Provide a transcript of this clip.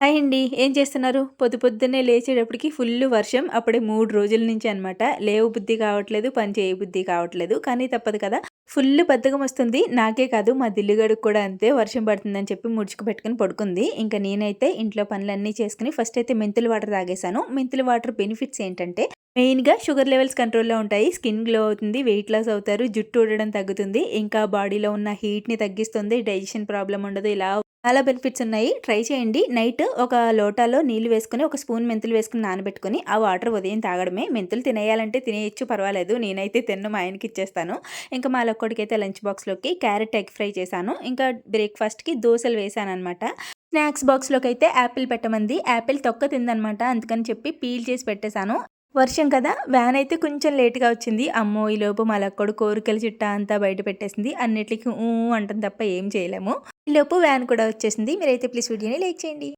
Hi అండి. ఏం చేస్తున్నారు? పొద్దు పొద్దున్నే లేచేటప్పటికి ఫుల్ వర్షం. అప్పుడే మూడు రోజుల నుంచి అనమాట లేవు బుద్ధి కావట్లేదు పని చేయ బుద్ధి కావట్లేదు. కానీ తప్పదు కదా. ఫుల్ బద్దకం వస్తుంది. నాకే కాదు మా దిల్లుగడుకు కూడా అంతే వర్షం పడుతుందని చెప్పి ముడుచుకు పెట్టుకుని పడుకుంది. ఇంకా నేనైతే ఇంట్లో పనులన్నీ చేసుకుని ఫస్ట్ అయితే మెంతులు వాటర్ తాగేశాను. మెంతులు వాటర్ బెనిఫిట్స్ ఏంటంటే మెయిన్గా షుగర్ లెవెల్స్ కంట్రోల్లో ఉంటాయి. స్కిన్ గ్లో అవుతుంది వెయిట్ లాస్ అవుతారు జుట్టు ఊడడం తగ్గుతుంది ఇంకా బాడీలో ఉన్న హీట్ని తగ్గిస్తుంది డైజెషన్ ప్రాబ్లం ఉండదు. ఇలా చాలా బెనిఫిట్స్ ఉన్నాయి. ట్రై చేయండి. నైట్ ఒక లోటాలో నీళ్ళు వేసుకుని ఒక స్పూన్ మెంతులు వేసుకుని నానబెట్టుకుని ఆ వాటర్ ఉదయం తాగడమే. మెంతులు తినేయాలంటే తినేయచ్చు పర్వాలేదు. నేనైతే తిన్ను మా ఆయనకి ఇచ్చేస్తాను. ఇంకా మా లొక్కడికి అయితే లంచ్ బాక్స్లోకి క్యారెట్ ఎగ్ ఫ్రై చేశాను. ఇంకా బ్రేక్ఫాస్ట్కి దోశలు వేసాను అనమాట స్నాక్స్ బాక్స్లోకి అయితే యాపిల్ పెట్టమంది. యాపిల్ తొక్క తిందనమాట అందుకని చెప్పి పీల్ చేసి పెట్టేశాను. వర్షం కదా వ్యాన్ అయితే కొంచెం లేట్గా వచ్చింది. అమ్మో ఈ లోపు మలక్కడు కోరికల చిట్టా అంతా బయట పెట్టేసింది. అన్నిటికీ ఊ అంటుంది తప్ప ఏం చేయలేము. ఈ లోపు వ్యాన్ కూడా వచ్చేసింది. మీరైతే ప్లీజ్ వీడియోని లైక్ చేయండి.